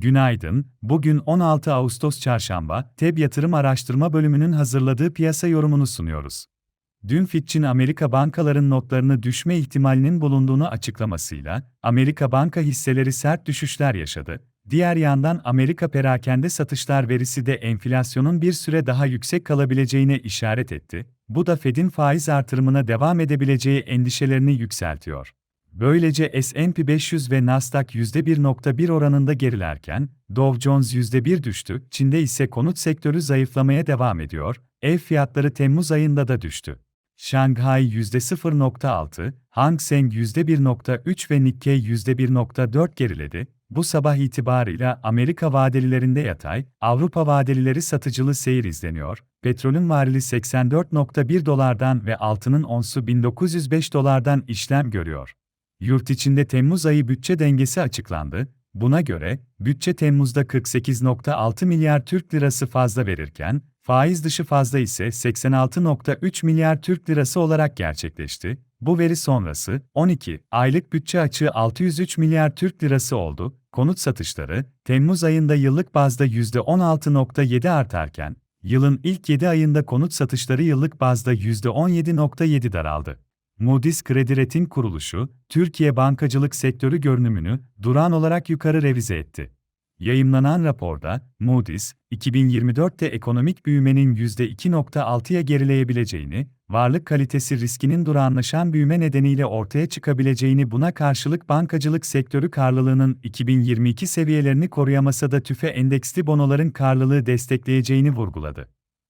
Günaydın, bugün 16 Ağustos Çarşamba, TEB Yatırım Araştırma Bölümünün hazırladığı piyasa yorumunu sunuyoruz. Dün Fitch'in Amerika bankaların notlarını düşme ihtimalinin bulunduğunu açıklamasıyla, Amerika banka hisseleri sert düşüşler yaşadı. Diğer yandan Amerika perakende satışlar verisi de enflasyonun bir süre daha yüksek kalabileceğine işaret etti. Bu da Fed'in faiz artırımına devam edebileceği endişelerini yükseltiyor. Böylece S&P 500 ve Nasdaq %1.1 oranında gerilerken, Dow Jones %1 düştü, Çin'de ise konut sektörü zayıflamaya devam ediyor, ev fiyatları Temmuz ayında da düştü. Şanghay %0.6, Hang Seng %1.3 ve Nikkei %1.4 geriledi. Bu sabah itibarıyla Amerika vadelilerinde yatay, Avrupa vadelileri satıcılı seyir izleniyor. Petrolün varili 84.1 dolardan ve altının onsu 1905 dolardan işlem görüyor. Yurt içinde Temmuz ayı bütçe dengesi açıklandı. Buna göre, bütçe Temmuz'da 48.6 milyar Türk lirası fazla verirken, faiz dışı fazla ise 86.3 milyar Türk lirası olarak gerçekleşti. Bu veri sonrası, 12 aylık bütçe açığı 603 milyar Türk lirası oldu. Konut satışları, Temmuz ayında yıllık bazda %16.7 artarken, yılın ilk 7 ayında konut satışları yıllık bazda %17.7 daraldı. Moody's Kredi Kuruluşu, Türkiye bankacılık sektörü görünümünü duran olarak yukarı revize etti. Yayımlanan raporda, Moody's, 2024'te ekonomik büyümenin %2.6'ya gerileyebileceğini, varlık kalitesi riskinin durağanlaşan büyüme nedeniyle ortaya çıkabileceğini buna karşılık bankacılık sektörü karlılığının 2022 seviyelerini koruyamasa da tüfe endeksli bonoların karlılığı destekleyeceğini vurguladı.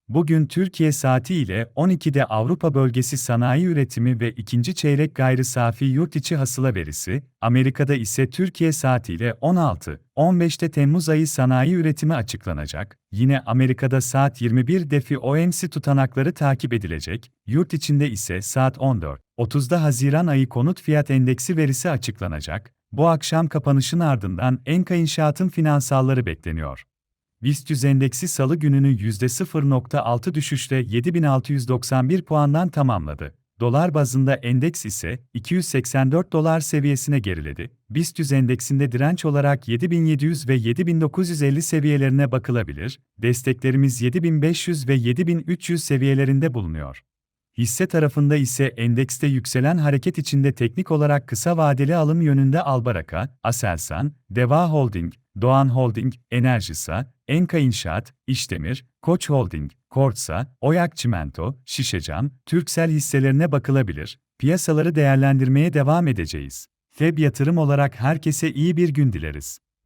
Bugün Türkiye saati ile 12'de Avrupa Bölgesi Sanayi Üretimi ve ikinci çeyrek gayri safi yurt içi hasıla verisi, Amerika'da ise Türkiye saati ile 16, 15'te Temmuz ayı sanayi üretimi açıklanacak. Yine Amerika'da saat 21 defi OMC tutanakları takip edilecek. Yurt içinde ise saat 14, 30'da Haziran ayı konut fiyat endeksi verisi açıklanacak. Bu akşam kapanışın ardından Enka İnşaat'ın finansalları bekleniyor. BIST endeksi salı gününü %0.6 düşüşle 7691 puandan tamamladı. Dolar bazında endeks ise 284 dolar seviyesine geriledi. BIST endeksinde direnç olarak 7700 ve 7950 seviyelerine bakılabilir. Desteklerimiz 7500 ve 7300 seviyelerinde bulunuyor. Hisse tarafında ise endekste yükselen hareket içinde teknik olarak kısa vadeli alım yönünde Albaraka, Aselsan, Deva Holding, Doğan Holding, Enerjisa, Enka İnşaat, İşdemir, Koç Holding, Kortsa, Oyak Çimento, Şişecam, Türksel hisselerine bakılabilir. Piyasaları değerlendirmeye devam edeceğiz. FEB yatırım olarak herkese iyi bir gün dileriz.